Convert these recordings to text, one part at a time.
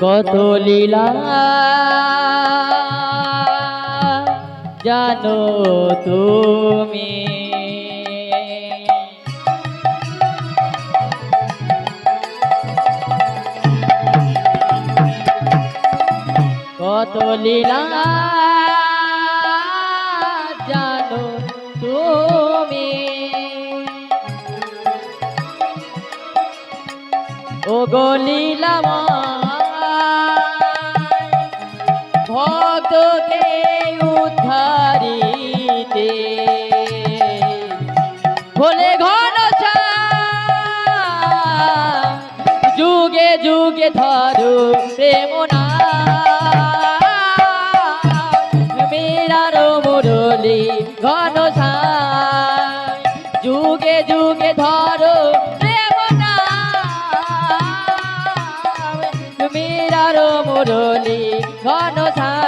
কত লীলা। জানো তুমি। কত লীলা। জানো তুমি। ও গলিলামা ভক্তকে উদ্ধারিতে ভোলে ঘন যুগে যুগে ধরো প্রেমনা মেরার মুরলি ঘন যুগে যুগে ধরো প্রেমনা মেরার মুরলি ঘন হরে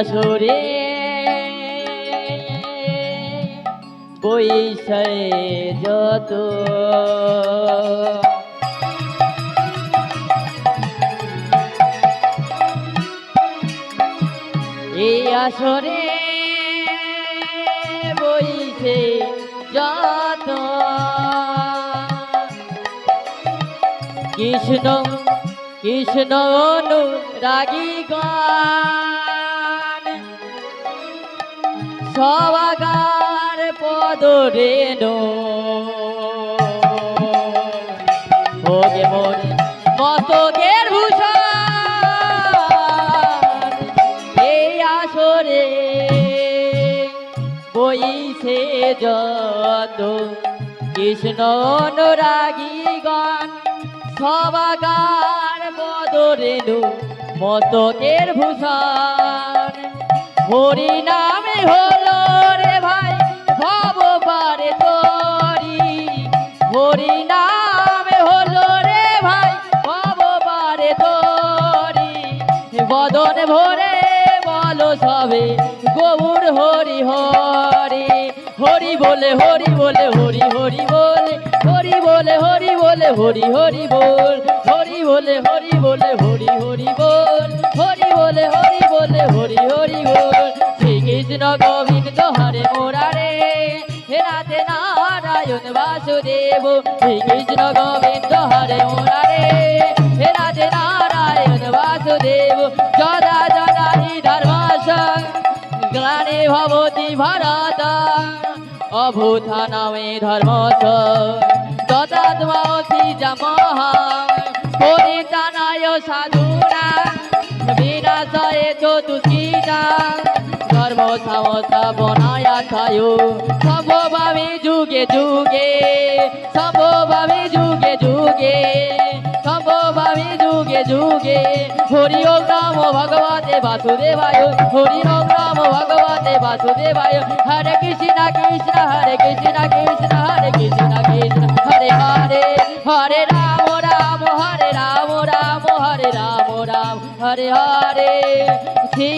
আসরে বইছে যত এই আসরে বইছে যত কৃষ্ণ কৃষ্ণ অনুরাগী গান সবাগার পদ রেণু ভোগে মোরে মতকের ভূষণ, এই আসরে বইছে যত। কৃষ্ণ অনুরাগী গান সবাগার বদরেনু মতকের ভূষণ। হরি নামে হলো রে ভাই ভব পারে তরি হরি নামে হলো রে ভাই ভব পারে তরি বদন ভরে বলো সবে, গৌর হরি হরি। হরি বলে হরি বলে, হরি হরি বলে হরি বলে হরি বলে, হরি হরি বল। হরি বলে হরি বলে, হরি হরি বল। হরি বলে হরি বলে, হরি হরি বল। শ্রীকৃষ্ণ গোবিন্দ হরে মোরারে। হে রাধে নারায়ণ বাসুদেব শ্রীকৃষ্ণ গোবিন্দ হরে মোরারে। হে রাধে নারায়ণ বাসুদেব, যদা যদা হি ধর্মস, গ্লানি ভবতি ভারত। অভূতা নামে ধর্মস তদাত্মাসি যমঃ পরিতানায় সাধুনা ধর্ম সমস্তা বনায়া খায়। সম্ভবামি যুগে যুগে সম্ভবামি যুগে যুগে সম্ভবামি যুগে যুগে। হরি ওম নম ভগবতে বাসুদেবায় হরি ওম নম ভগবতে বাসুদেবায়। হরে কৃষ্ণ কৃষ্ণ, হরে কৃষ্ণ কৃষ্ণ, হরে কৃষ্ণ কৃষ্ণ। হরে হরে হরে রাম রাম, হরে রাম রাম, হরে রাম রাম। হরে হরে শ্রী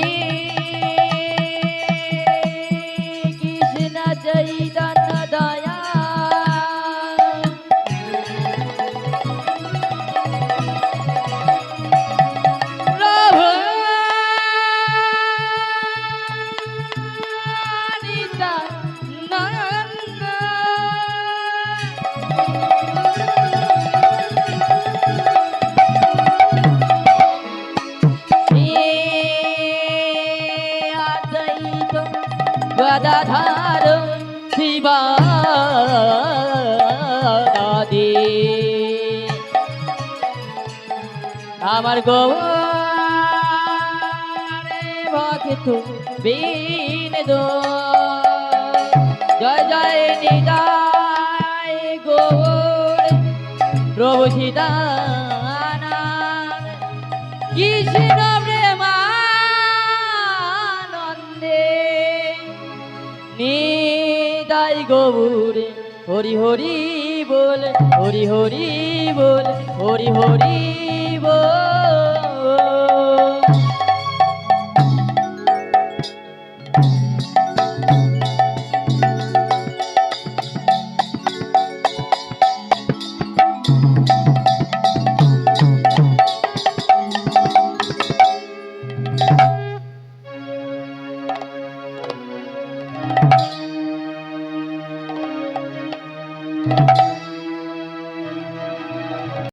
গদাধার শিবাদি আমার গৌ ভক্ত দো জয় জয় নিদায় গৌ প্রভু সিদা কৃষ্ণ গৌরে হরি হরি বল হরি হরি বল হরি হরি বল।